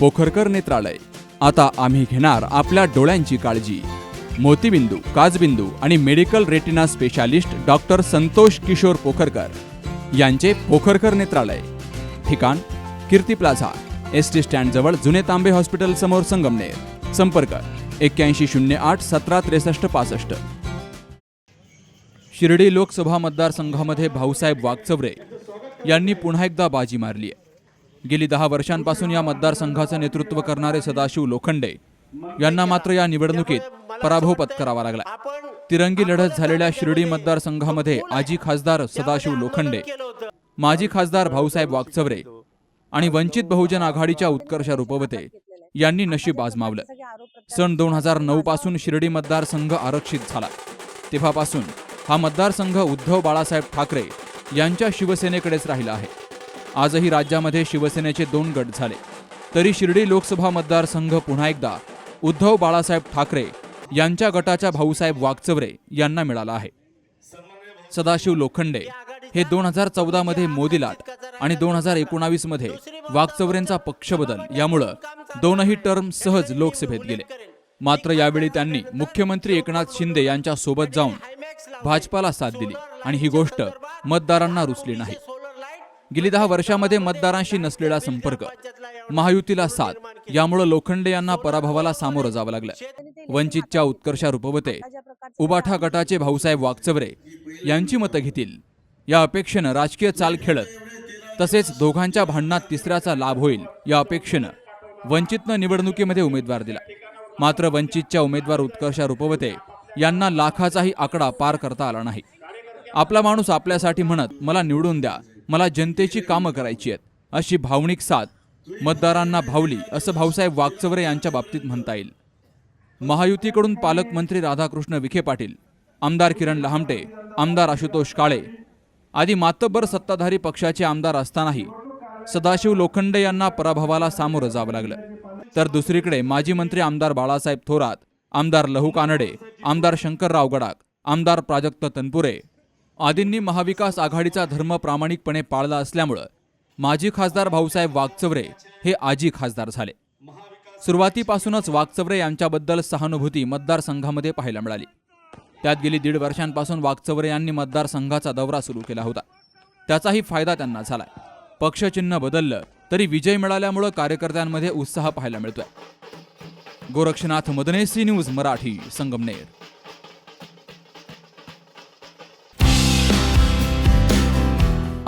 पोखरकर नेत्रालय. आता आम्ही घेणार आपल्या डोळ्यांची काळजी. मोतीबिंदू काजबिंदू आणि medical retina specialist doctor Santosh Kishor Pokharkar यांचे पोखरकर नेत्रालय. ठिकाण कीर्ती प्लाझा एस टी स्टँडजवळ जुने तांबे हॉस्पिटल समोर संगमनेर. संपर्क एक्क्याऐंशी शून्य आठ सतरा त्रेसष्ट पासष्ट. शिर्डी लोकसभा मतदारसंघामध्ये भाऊसाहेब वागचवरे यांनी पुन्हा एकदा बाजी मारली आहे गेली दहा वर्षांपासून या मतदारसंघाचं नेतृत्व करणारे सदाशिव लोखंडे यांना मात्र या निवडणुकीत पराभव पत्करावा लागला तिरंगी लढत झालेल्या शिर्डी मतदारसंघामध्ये आजी खासदार सदाशिव लोखंडे माजी खासदार भाऊसाहेब वागचवरे आणि वंचित बहुजन आघाडीच्या उत्कर्ष रुपवते यांनी नशीब आजमावलं. सन दोन हजार नऊ पासून शिर्डी मतदारसंघ आरक्षित झाला. तेव्हापासून हा मतदारसंघ उद्धव बाळासाहेब ठाकरे यांच्या शिवसेनेकडेच राहिला आहे. आजही राज्यामध्ये शिवसेनेचे दोन गट झाले. तरी शिर्डी लोकसभा मतदारसंघ पुन्हा एकदा उद्धव बाळासाहेब ठाकरे यांच्या गटाच्या भाऊसाहेब वागचवरे यांना मिळाला आहे. सदाशिव लोखंडे हे दोन हजार चौदा मध्ये मोदी लाट आणि दोन हजार एकोणावीसमध्ये मध्ये पक्षबदल यामुळं दोनही टर्म सहज लोकसभेत गेले. मात्र यावेळी त्यांनी मुख्यमंत्री एकनाथ शिंदे यांच्या सोबत जाऊन भाजपाला साथ दिली आणि ही गोष्ट मतदारांना रुचली नाही. गेली दहा वर्षामध्ये मतदारांशी नसलेला संपर्क महायुतीला साथ यामुळे लोखंडे यांना पराभवाला सामोरं जावं लागलं. वंचितच्या उत्कर्षा रूपवते उबाठा गटाचे भाऊसाहेब वागचवरे यांची मतं घेतील. या अपेक्षेनं राजकीय चाल खेळत तसेच दोघांच्या भांडणात तिसऱ्याचा लाभ होईल या अपेक्षेनं वंचितनं निवडणुकीमध्ये उमेदवार दिला. मात्र वंचितच्या उमेदवार उत्कर्षा रूपवते यांना लाखाचाही आकडा पार करता आला नाही. आपला माणूस आपल्यासाठी म्हणत मला निवडून द्या मला जनतेची कामं करायची आहेत. अशी भावनिक साथ मतदारांना भावली असं भाऊसाहेब वागचवरे यांच्या बाबतीत म्हणता येईल. महायुतीकडून पालकमंत्री राधाकृष्ण विखे पाटील आमदार किरण लहामटे आमदार आशुतोष काळे आदी मातब्बर सत्ताधारी पक्षाचे आमदार असतानाही सदाशिव लोखंडे यांना पराभवाला सामोरं जावं लागलं. तर दुसरीकडे माजी मंत्री आमदार बाळासाहेब थोरात आमदार लहू कानडे आमदार शंकरराव गडाख आमदार प्राजक्त तनपुरे आदींनी महाविकास आघाडीचा धर्म प्रामाणिकपणे पाळला असल्यामुळं माजी खासदार भाऊसाहेब वागचवरे हे आजी खासदार झाले. सुरुवातीपासूनच वागचवरे यांच्याबद्दल सहानुभूती मतदारसंघामध्ये पाहायला मिळाली. त्यात गेली दीड वर्षांपासून वागचवरे यांनी मतदारसंघाचा दौरा सुरू केला होता. त्याचाही फायदा त्यांना झाला. पक्षचिन्ह बदललं तरी विजय मिळाल्यामुळं कार्यकर्त्यांमध्ये उत्साह पाहायला मिळतोय. Gorakshnath Madane C News Marathi Sangamner.